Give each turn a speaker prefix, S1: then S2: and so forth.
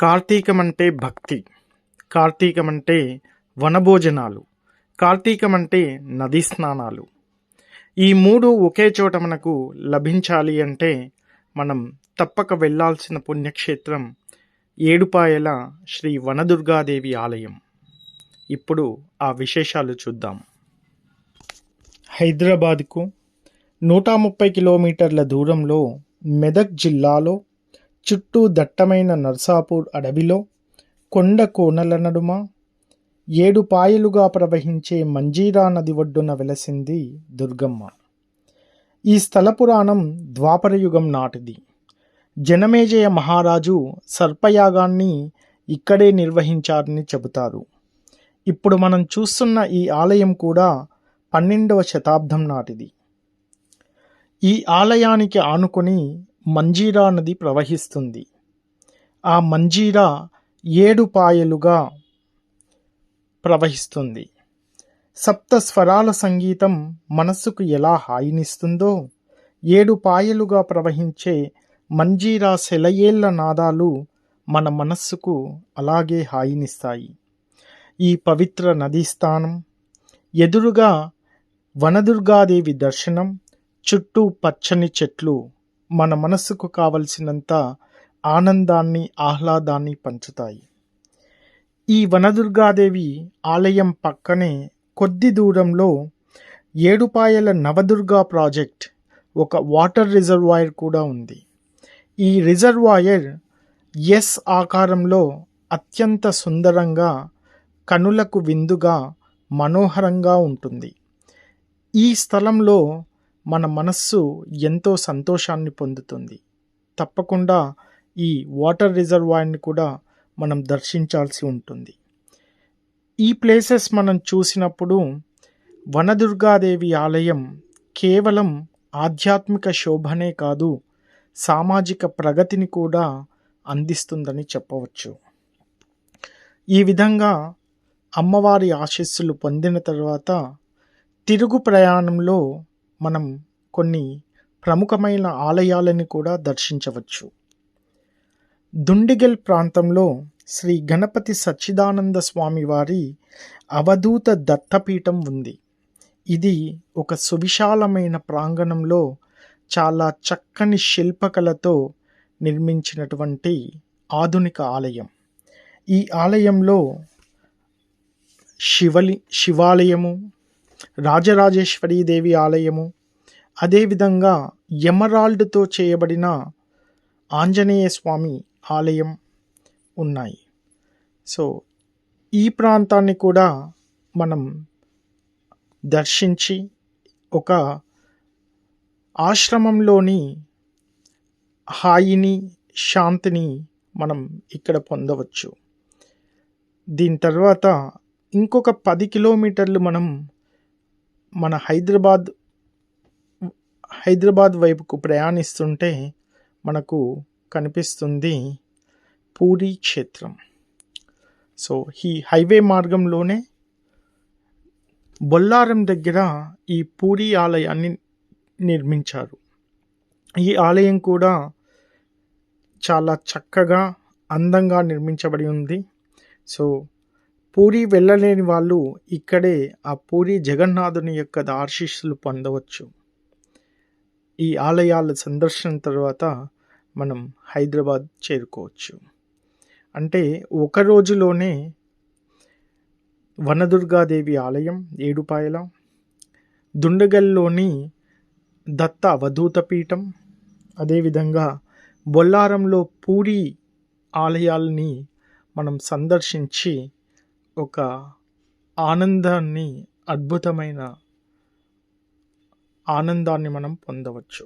S1: కార్తీకం అంటే భక్తి కార్తీకం అంటే వనభోజనాలు కార్తీకం అంటే నదీ స్నానాలు. ఈ మూడు ఒకే చోట మనకు లభించాలి అంటే మనం తప్పక వెళ్ళాల్సిన పుణ్యక్షేత్రం ఏడుపాయల శ్రీ వనదుర్గాదేవి ఆలయం. ఇప్పుడు ఆ విశేషాలు చూద్దాం. హైదరాబాద్కు నూట ముప్పై కిలోమీటర్ల దూరంలో మెదక్ జిల్లాలో చుట్టూ దట్టమైన నర్సాపూర్ అడవిలో కొండ కోనల నడుమ ఏడు పాయలుగా ప్రవహించే మంజీరా నది ఒడ్డున వెలసింది దుర్గమ్మ. ఈ స్థల పురాణం ద్వాపరయుగం నాటిది. జనమేజయ మహారాజు సర్పయాగాన్ని ఇక్కడే నిర్వహించారని చెబుతారు. ఇప్పుడు మనం చూస్తున్న ఈ ఆలయం కూడా పన్నెండవ శతాబ్దం నాటిది. ఈ ఆలయానికి ఆనుకొని మంజీరా నది ప్రవహిస్తుంది. ఆ మంజీరా ఏడు పాయలుగా ప్రవహిస్తుంది. సప్త స్వరాల సంగీతం మనస్సుకు ఎలా హాయినిస్తుందో ఏడు పాయలుగా ప్రవహించే మంజీరా సెలయేళ్ళ నాదాలు మన మనస్సుకు అలాగే హాయినిస్తాయి. ఈ పవిత్ర నదీ స్థానం ఎదురుగా వనదుర్గాదేవి దర్శనం చుట్టూ పచ్చని చెట్లు మన మనస్సుకు కావలసినంత ఆనందాన్ని ఆహ్లాదాన్ని పంచుతాయి. ఈ వనదుర్గాదేవి ఆలయం పక్కనే కొద్ది దూరంలో ఏడుపాయల నవదుర్గా ప్రాజెక్ట్ ఒక వాటర్ రిజర్వాయర్ కూడా ఉంది. ఈ రిజర్వాయర్ ఎస్ ఆకారంలో అత్యంత సుందరంగా కనులకు విందుగా మనోహరంగా ఉంటుంది. ఈ స్థలంలో మన మనస్సు ఎంతో సంతోషాన్ని పొందుతుంది. తప్పకుండా ఈ వాటర్ రిజర్వాయర్ని కూడా మనం దర్శించాల్సి ఉంటుంది. ఈ ప్లేసెస్ మనం చూసినప్పుడు వనదుర్గాదేవి ఆలయం కేవలం ఆధ్యాత్మిక శోభనే కాదు సామాజిక ప్రగతిని కూడా అందిస్తుందని చెప్పవచ్చు. ఈ విధంగా అమ్మవారి ఆశీస్సులు పొందిన తర్వాత తిరుగు ప్రయాణంలో మనం కొన్ని ప్రముఖమైన ఆలయాలని కూడా దర్శించవచ్చు. దుండిగల్ ప్రాంతంలో శ్రీ గణపతి సచ్చిదానంద స్వామి వారి అవధూత దత్తపీఠం ఉంది. ఇది ఒక సువిశాలమైన ప్రాంగణంలో చాలా చక్కని శిల్పకళతో నిర్మించినటువంటి ఆధునిక ఆలయం. ఈ ఆలయంలో శివలి శివాలయము రాజరాజేశ్వరీ దేవి ఆలయము. అదేవిధంగా ఎమరాల్డ్తో చేయబడిన ఆంజనేయ స్వామి ఆలయం ఉన్నాయి. సో ఈ ప్రాంతాన్ని కూడా మనం దర్శించి ఒక ఆశ్రమంలోని హాయిని శాంతిని మనం ఇక్కడ పొందవచ్చు. దీని తర్వాత ఇంకొక పది కిలోమీటర్లు మనం మన హైదరాబాద్ హైదరాబాద్ వైపుకు ప్రయాణిస్తుంటే మనకు కనిపిస్తుంది పూరి క్షేత్రం. సో ఈ హైవే మార్గంలోనే బొల్లారం దగ్గర ఈ పూరి ఆలయాన్ని నిర్మించారు. ఈ ఆలయం కూడా చాలా చక్కగా అందంగా నిర్మించబడి ఉంది. సో పూరి వెళ్ళలేని వాళ్ళు ఇక్కడే ఆ పూరి జగన్నాథుని యొక్క ఆశీస్సులు పొందవచ్చు. ఈ ఆలయాల సందర్శన తర్వాత మనం హైదరాబాద్ చేరుకోవచ్చు. అంటే ఒక రోజులోనే వనదుర్గాదేవి ఆలయం ఏడుపాయల దుండగల్లోని దత్త అవధూత పీఠం అదేవిధంగా బొల్లారంలో పూరి ఆలయాల్ని మనం సందర్శించి ఒక ఆనందాన్ని అద్భుతమైన ఆనందాన్ని మనం పొందవచ్చు.